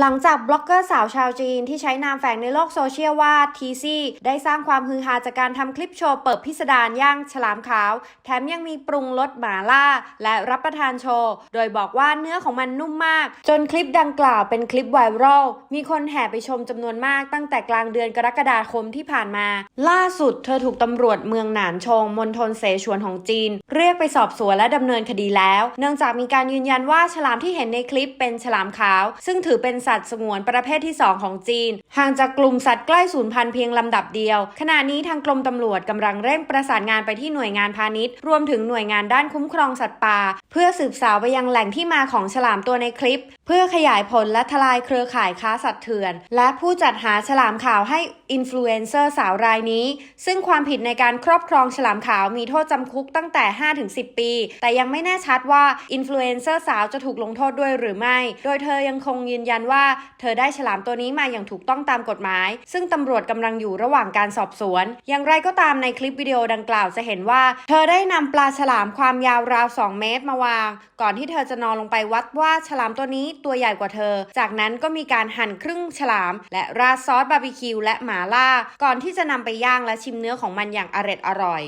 หลังจากบล็อกเกอร์สาวชาวจีนที่ใช้นามแฝงในโลกโซเชียลว่าทีซี่ได้สร้างความฮือฮาจากการทำคลิปโชว์เปิดพิสดารย่างฉลามขาว แถมยังมีปรุงรสหมาล่า และรับประทานโชว์ โดยบอกว่าเนื้อของมันนุ่มมาก จนคลิปดังกล่าวเป็นคลิปไวรัลมีคนแห่ไปชมจำนวนมากตั้งแต่กลางเดือนกรกฎาคมที่ผ่านมา ล่าสุดเธอถูกตำรวจเมืองหนานชงมณฑลเสฉวนของจีน เรียกไปสอบสวนและดำเนินคดีแล้ว เนื่องจากมีการยืนยันว่าฉลามที่เห็นในคลิปเป็นฉลามขาว ซึ่งถือเป็นสัตว์สงวนประเภทที่ 2 ของจีน ห่างจากกลุ่มสัตว์ใกล้สูญพันธุ์เพียงลำดับเดียว ขณะนี้ทางกรมตำรวจกำลังเร่งประสานงานไปที่หน่วยงานพาณิชย์รวมถึงหน่วยงานด้านคุ้มครองสัตว์ป่า เพื่อสืบสาวไปยังแหล่งที่มาของฉลามตัวในคลิป เพื่อขยายผลและทลายเครือข่ายค้าสัตว์เถื่อน และผู้จัดหาฉลามขาวให้อินฟลูเอนเซอร์สาวรายนี้ ซึ่งความผิดในการครอบครองฉลามขาวมีโทษจำคุกตั้งแต่ 5-10 ปี แต่ยังไม่แน่ชัดว่าอินฟลูเอนเซอร์สาวจะถูกลงโทษด้วยหรือไม่ โดยเธอยังคงยืนยันว่าว่าเธอได้ฉลามตัวนี้มาอย่างถูกต้องตามกฎหมาย ซึ่งตำรวจกำลังอยู่ระหว่างการสอบสวน อย่างไรก็ตามในคลิปวิดีโอดังกล่าวจะเห็นว่า เธอได้นำปลาฉลามความยาวราว 2 เมตรมาวาง ก่อนที่เธอจะนอนลงไปวัดว่าฉลามตัวนี้ตัวใหญ่กว่าเธอ จากนั้นก็มีการหั่นครึ่งฉลาม และราดซอสบาร์บีคิวและหมาล่า ก่อนที่จะนำไปย่างและชิมเนื้อของมันอย่างอร็ดอร่อย